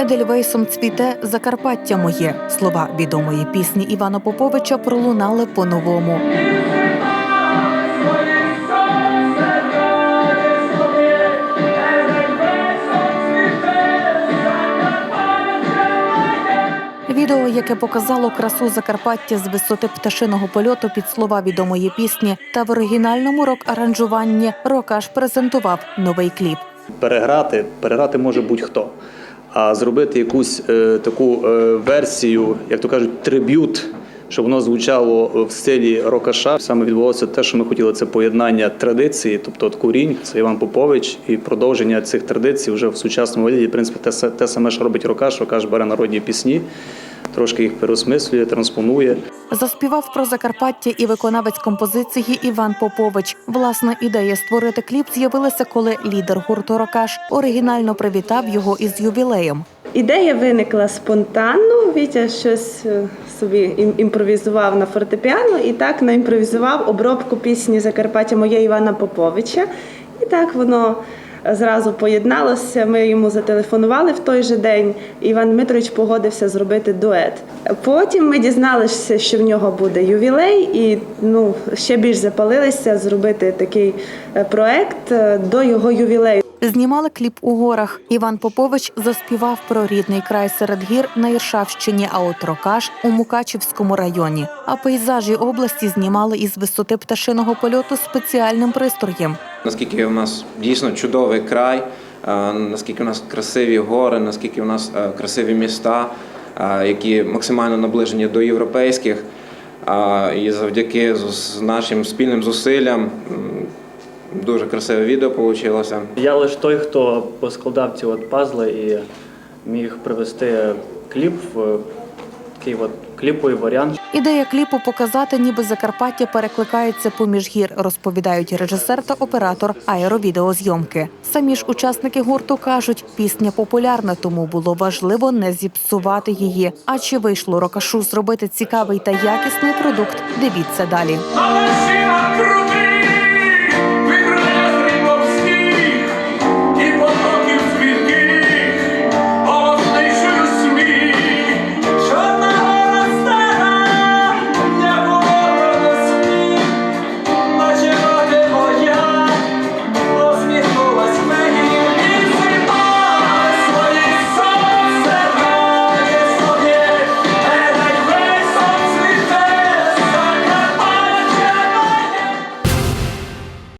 Едельвейсом цвіте Закарпаття моє. Слова відомої пісні Івана Поповича пролунали по-новому. Відео, яке показало красу Закарпаття з висоти пташиного польоту під слова відомої пісні, та в оригінальному рок-аранжуванні Рокаш презентував новий кліп. переграти, переграти може будь-хто. А зробити якусь е, таку е, версію, як то кажуть, триб'ют, щоб воно звучало в стилі рокаша. Саме відбулося те, що ми хотіли, це поєднання традиції, тобто от курінь, це Іван Попович, і продовження цих традицій вже в сучасному вигляді. В принципі, те, те саме, що робить рокаш. Рокаш бере народні пісні, трошки їх переосмислює, транспонує. Заспівав про Закарпаття і виконавець композиції Іван Попович. Власна ідея створити кліп з'явилася, коли лідер гурту Рокаш оригінально привітав його із ювілеєм. Ідея виникла спонтанно. Вітя щось е, собі імпровізував на фортепіано і так наімпровізував обробку пісні Закарпаття моє Івана Поповича. І так воно зразу поєдналося. Ми йому зателефонували в той же день. Іван Дмитрович погодився зробити дует. Потім ми дізналися, що в нього буде ювілей, і ну ще більш запалилися зробити такий е, проект е, до його ювілею. Знімали кліп у горах. Іван Попович заспівав про рідний край серед гір на Іршавщині, а от Рокаш у Мукачівському районі. А пейзажі області знімали із висоти пташиного польоту спеціальним пристроєм. Наскільки у нас дійсно чудовий край, е, наскільки у нас красиві гори, наскільки у нас е, красиві міста, е, які максимально наближені до європейських. І завдяки нашим спільним зусиллям дуже красиве відео вийшло. Я лише той, хто поскладав ці от пазли і міг привести кліп в такий от кліповий варіант. Ідея кліпу показати, ніби Закарпаття перекликається поміж гір, розповідають режисер та оператор аеровідеозйомки. Самі ж учасники гурту кажуть, пісня популярна, тому було важливо не зіпсувати її. А чи вийшло рокашу зробити цікавий та якісний продукт? Дивіться далі. Але